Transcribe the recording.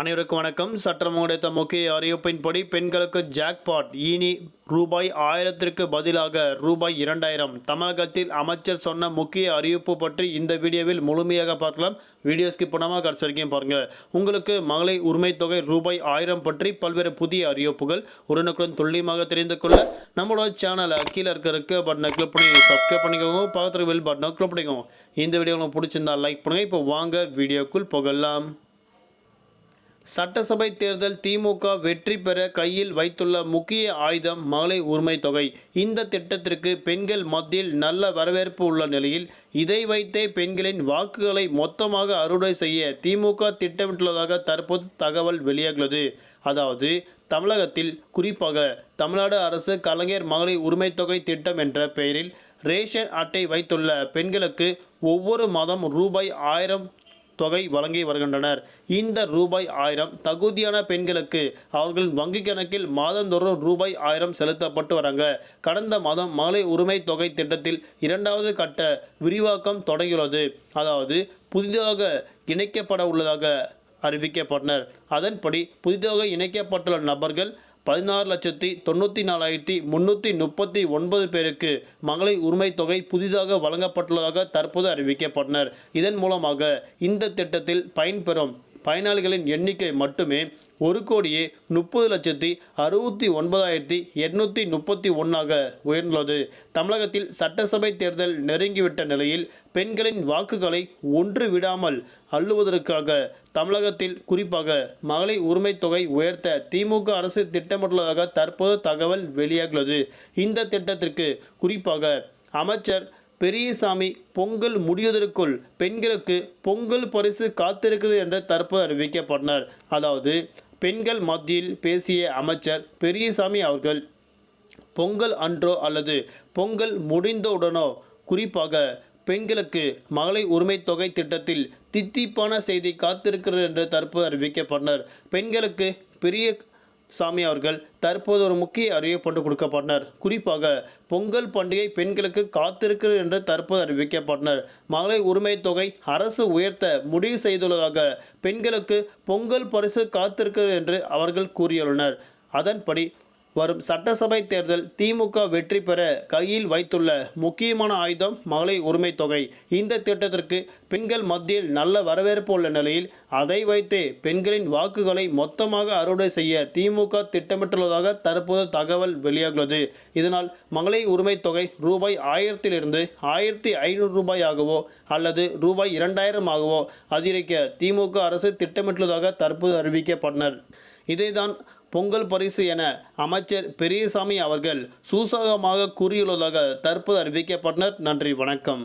அனைவருக்கும் வணக்கம். சட்டம் கிடைத்த முக்கிய அறிவிப்பின்படி பெண்களுக்கு ஜாக்பாட் இனி ரூபாய் ஆயிரத்திற்கு பதிலாக ரூபாய் இரண்டாயிரம். தமிழகத்தில் அமைச்சர் சொன்ன முக்கிய அறிவிப்பு பற்றி இந்த வீடியோவில் முழுமையாக பார்க்கலாம். வீடியோ ஸ்கிப் பண்ணாமல் கடைசி வரைக்கும் பாருங்கள் உங்களுக்கு மகளிர் உரிமை தொகை ரூபாய் ஆயிரம் பற்றி பல்வேறு புதிய அறிவிப்புகள் உடனுக்குடன் துல்லியமாக தெரிந்து கொள்ள நம்மளோட சேனலை கீழே இருக்கிற பட்டனை கிளிக் பண்ணி சப்ஸ்கிரைப் பண்ணிக்கோங்க. பக்கத்தில் பெல் பட்டனை கிளிக் பண்ணிக்கோங்க. இந்த வீடியோ உங்களுக்கு பிடிச்சிருந்தா லைக் பண்ணுங்கள் இப்போ வாங்க வீடியோக்குள் போகலாம். சட்டசபை தேர்தல் திமுக வெற்றி பெற கையில் வைத்துள்ள முக்கிய ஆயுதம் மகளிர் உரிமை தொகை. இந்த திட்டத்திற்கு பெண்கள் மத்தியில் நல்ல வரவேற்பு உள்ள நிலையில் இதை வைத்தே பெண்களின் வாக்குகளை மொத்தமாக அறுவடை செய்ய திமுக திட்டமிட்டுள்ளதாக தற்போது தகவல் வெளியாகிறது. அதாவது தமிழகத்தில் குறிப்பாக தமிழ்நாடு அரசு கலைஞர் மகளிர் உரிமை தொகை திட்டம் என்ற பெயரில் ரேஷன் அட்டை வைத்துள்ள பெண்களுக்கு ஒவ்வொரு மாதம் ரூபாய் ஆயிரம் தொகை வழங்கி வருகின்றனர். இந்த ரூபாய் ஆயிரம் தகுதியான பெண்களுக்கு அவர்கள் வங்கி கணக்கில் மாதந்தோறும் ரூபாய் ஆயிரம் செலுத்தப்பட்டு வராங்க. கடந்த மாதம் மகளிர் உரிமை தொகை திட்டத்தில் இரண்டாவது கட்ட விரிவாக்கம் தொடங்கியுள்ளது. அதாவது புதிதாக இணைக்கப்பட உள்ளதாக அறிவிக்கப்பட்டனர். அதன்படி புதிதாக இணைக்கப்பட்டுள்ள நபர்கள் பதினாறு லட்சத்தி தொண்ணூற்றி நாலாயிரத்தி முன்னூற்றி முப்பத்தி ஒன்பது பேருக்கு மகளிர் உரிமை தொகை புதிதாக வழங்கப்பட்டுள்ளதாக தற்போது அறிவிக்கப்பட்டனர். இதன் மூலமாக இந்த திட்டத்தில் பயன்பெறும் பயனாளிகளின் எண்ணிக்கை மட்டுமே ஒரு கோடியே முப்பது லட்சத்தி அறுபத்தி ஒன்பதாயிரத்தி எட்நூற்றி முப்பத்தி ஒன்றாக உயர்ந்துள்ளது. தமிழகத்தில் சட்டசபை தேர்தல் நெருங்கிவிட்ட நிலையில் பெண்களின் வாக்குகளை ஒன்று விடாமல் அள்ளுவதற்காக தமிழகத்தில் குறிப்பாக மகளிர் உரிமை தொகை உயர்த்த திமுக அரசு திட்டமிட்டுள்ளதாக தற்போது தகவல் வெளியாகியுள்ளது. இந்த திட்டத்திற்கு குறிப்பாக அமைச்சர் பெரியசாமி பொங்கல் முடிவதற்குள் பெண்களுக்கு பொங்கல் பரிசு காத்திருக்கிறது என்ற தரப்பு அறிவிக்கப்பட்டனர். அதாவது பெண்கள் மத்தியில் பேசிய அமைச்சர் பெரியசாமி அவர்கள் பொங்கல் அன்றோ அல்லது பொங்கல் முடிந்தவுடனோ குறிப்பாக பெண்களுக்கு மகளிர் உரிமை தொகை திட்டத்தில் தித்திப்பான செய்தி காத்திருக்கிறது என்று தற்போது அறிவிக்கப்பட்டனர். பெண்களுக்கு பெரிய சாமி அவர்கள் தற்போது ஒரு முக்கிய அறிவிப்பு கொடுக்கப்பட்டனர். குறிப்பாக பொங்கல் பண்டிகை பெண்களுக்கு காத்திருக்கிறது என்று தற்போது அறிவிக்கப்பட்டனர். மகளிர் உரிமை தொகை அரசு உயர்த்த முடிவு செய்துள்ளதாக பெண்களுக்கு பொங்கல் பரிசு காத்திருக்கிறது என்று அவர்கள் கூறியுள்ளனர். அதன்படி வரும் சட்டசபை தேர்தல் திமுக வெற்றி பெற கையில் வைத்துள்ள முக்கியமான ஆயுதம் மகளிர் உரிமை தொகை இந்த திட்டத்திற்கு பெண்கள் மத்தியில் நல்ல வரவேற்பு உள்ள நிலையில் அதை வைத்து பெண்களின் வாக்குகளை மொத்தமாக அறுவடை செய்ய திமுக திட்டமிட்டுள்ளதாக தற்போது தகவல் வெளியாகிறது. இதனால் மகளிர் உரிமை தொகை ரூபாய் ஆயிரத்திலிருந்து ஆயிரத்தி ஐநூறு ரூபாயாகவோ அல்லது ரூபாய் இரண்டாயிரமாகவோ அதிகரிக்க திமுக அரசு திட்டமிட்டுள்ளதாக தற்போது அறிவிக்கப்பட்டனர். இதைதான் பொங்கல் பரிசு என அமைச்சர் பெரியசாமி அவர்கள் சூசகமாக கூறியுள்ளதாக தற்போது அறிவிக்கப்பட்டனர். நன்றி வணக்கம்.